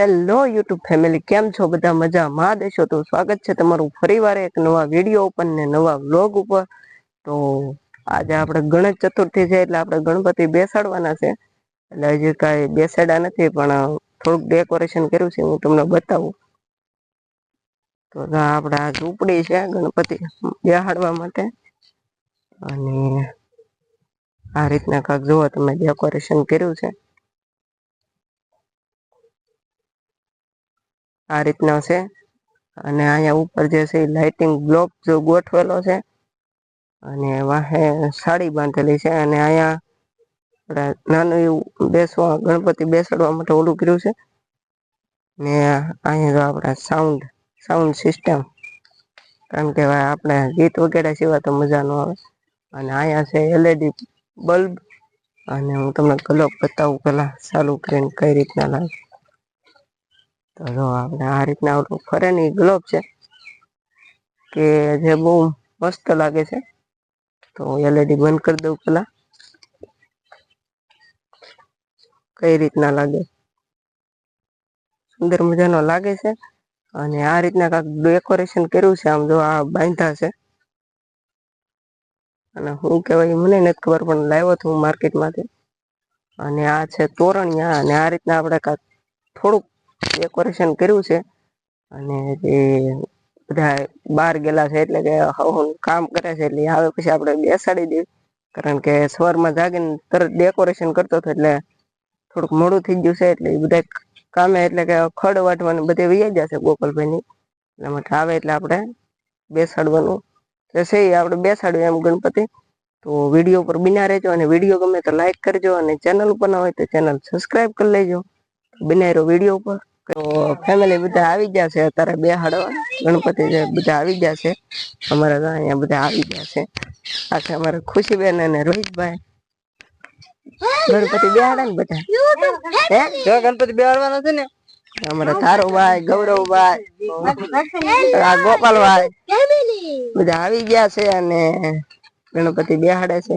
Hello YouTube family, કેમ છો? બધા મજામાં? દેશો તો સ્વાગત છે તમારું ફરીવાર એક નવા વીડિયો ઉપર ને નવા વ્લોગ ઉપર. તો આજે આપણે ગણેશ ચતુર્થી છે એટલે આપણે ગણપતિ બેસાડવાના છે. એટલે હજી કાંઈ બેસાડ્યા નથી, પણ થોડુંક ડેકોરેશન કર્યું છે, હું તમને બતાવું. તો આપણે આ ઝૂંપડી છે ગણપતિ બેહાડવા માટે. અને આ રીતના કાંક જુઓ, તમે ડેકોરેશન કર્યું છે. આ રીતના છે. અને અહીંયા ઉપર જે છે લાઇટિંગ બ્લોક જો ગોઠવેલો છે. અને વાહે સાડી બાંધેલી છે. અને અહીંયા આપણે નાનું એવું બેસવા, ગણપતિ બેસાડવા માટે ઓલું કર્યું છે. ને અહીંયા જો આપણે સાઉન્ડ સાઉન્ડ સિસ્ટમ કારણ કે આપણે ગીત વગેરે સિવાય તો મજા ન આવે. અને અહીંયા છે એલઈડી બલ્બ અને હું તમને કલર બતાવું પેલા ચાલુ કરીને કઈ રીતના લાગે. તો જો આપણે આ રીતના ઓલું ફરે ને ગ્લોબ છે, કે જે બહુ મસ્ત લાગે છે, તો એલઈડી બંધ કરી દઉં પેલા કઈ રીતના લાગે? સુંદર મજાનો લાગે છે અને આ રીતના કાંક ડેકોરેશન કર્યું છે, આમ જો આ બાંધા છે. અને હું કહેવાય મને નથી ખબર, પણ લાવ્યો હતો હું માર્કેટમાંથી અને આ છે તોરણિયા અને આ રીતના આપણે કાંક થોડુંક ડેકોરેશન કર્યું છે. અને જે બધા બહાર ગયેલા છે એટલે કે હું કામ કરે છે એટલે આવે પછી આપણે બેસાડી દઈએ. કારણ કે સવારમાં જાગીને તરત ડેકોરેશન કરતો હતો એટલે થોડુંક મોડું થઈ ગયું છે એટલે એ બધા કામે એટલે કે ખડ વાટવાનું બધે વૈયા જશે ગોપાલભાઈની એટલા માટે આવે એટલે આપણે બેસાડવાનું છે એ આપણે બેસાડ્યું એમ ગણપતિ. તો વીડિયો ઉપર બિના રહેજો અને વીડિયો ગમે તો લાઈક કરજો અને ચેનલ ઉપર ના હોય તો ચેનલ સબસ્ક્રાઈબ કરી લેજો. બનાવ્યો વીડિયો ઉપર. તો ફેમિલી બધા આવી ગયા છે. અત્યારે બે હાડવા ગણપતિ જે બધા આવી ગયા છે. અમારા અહીંયા બધા આવી ગયા છે. આખે અમારે ખુશીબેન અને રોહિતભાઈ. ગણપતિ બેહાડે ને બધા? હે? જો ગણપતિ બેહાડવાનો છે ને, અમારા તારુભાઈ, ગૌરવભાઈ, આ ગોપાલભાઈ બધા આવી ગયા છે અને ગણપતિ બેહાડે છે.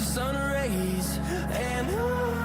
the sun rays and I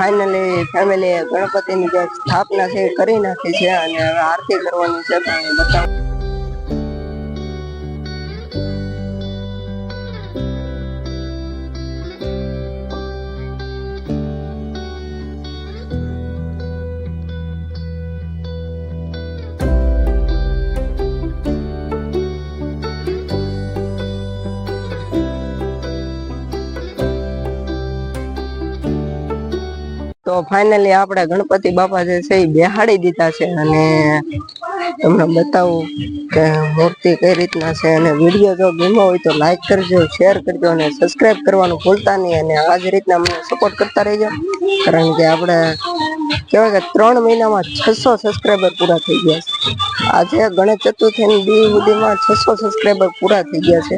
finally family ગણપતિની જે સ્થાપના છે, કરી નાખી છે અને હવે આરતી કરવાની છે, પણ બતાવું. તો ફાઇનલી આપણે ગણપતિ બાપા જે છે એ બેહાડી દીધા છે અને તમને બતાવું કે મૂર્તિ કઈ રીતના છે અને વીડિયો જો ગમ્યો હોય તો લાઈક કરજો શેર કરજો અને સબસ્ક્રાઇબ કરવાનું ભૂલતા નહીં અને આ જ રીતના મને સપોર્ટ કરતા રહેજો. કારણ કે આપણે કહેવાય કે ત્રણ મહિનામાં છસો સબસ્ક્રાઈબર પૂરા થઈ ગયા છે. આજે ગણેશ ચતુર્થીની દી સુધીમાં છસો સબસ્ક્રાઈબર પૂરા થઈ ગયા છે.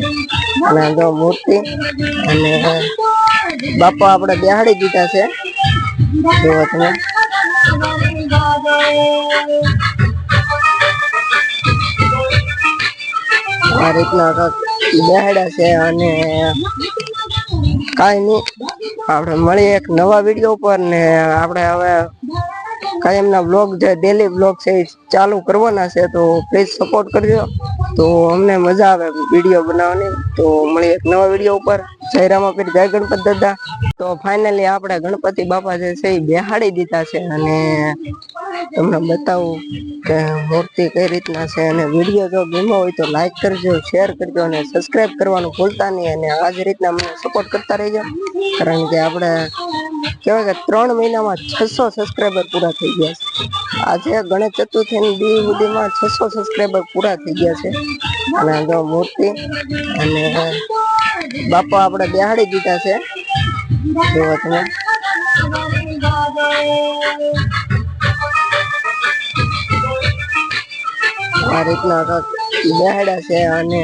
અને જો મૂર્તિ અને બાપા આપણે બેહાડી દીધા છે. જુઓ તમે આ રીતના કાંઈક બેહાડ્યા છે અને કાંઈ નહીં. આપણે મળીએ એક નવા વીડિયો ઉપર ને આપણે હવે કાયમના બ્લોગ જે ડેલી બ્લોગ છે એ ચાલુ કરવાના છે, તો પ્લીઝ સપોર્ટ કરજો. તો અમને મજા આવે વીડિયો બનાવવાની. તો મળીએ એક નવા વીડિયો ઉપર. જયરામા પીર, જય ગણપત દાદા. તો ફાઇનલી આપણે ગણપતિ બાપા જે છે એ બેહાડી દીધા છે અને તમને બતાવું કે મૂર્તિ કઈ રીતના છે અને વીડિયો જો ગમ્યો હોય તો લાઈક કરજો શેર કરજો અને સબસ્ક્રાઇબ કરવાનું ભૂલતા નહીં અને આ જ રીતના મને સપોર્ટ કરતા રહેજો. કારણ કે આપણે કહેવાય કે ત્રણ મહિનામાં છસો સબસ્ક્રાઈબર પૂરા થઈ ગયા છે. આજે ગણેશ ચતુર્થીની દી સુધીમાં છસો સબસ્ક્રાઈબર પૂરા થઈ ગયા છે. અને જો મૂર્તિ અને બાપા આપણે બેહાડી દીધા છે. આ રીતના બેહાડ્યા છે અને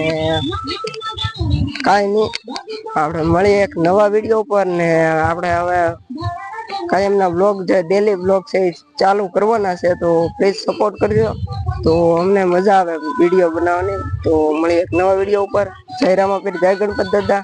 કાંઈ નહીં. આપણે મળીએ એક નવા વીડિયો ઉપર ને આપણે હવે કાયમના બ્લોગ જે ડેલી બ્લોગ છે એ ચાલુ કરવાના છે, તો પ્લીઝ સપોર્ટ કરજો. તો અમને મજા આવે વીડિયો બનાવવાની. તો મળીએ એક નવા વીડિયો ઉપર. જય રામાપીર, જય ગણપત દાદા.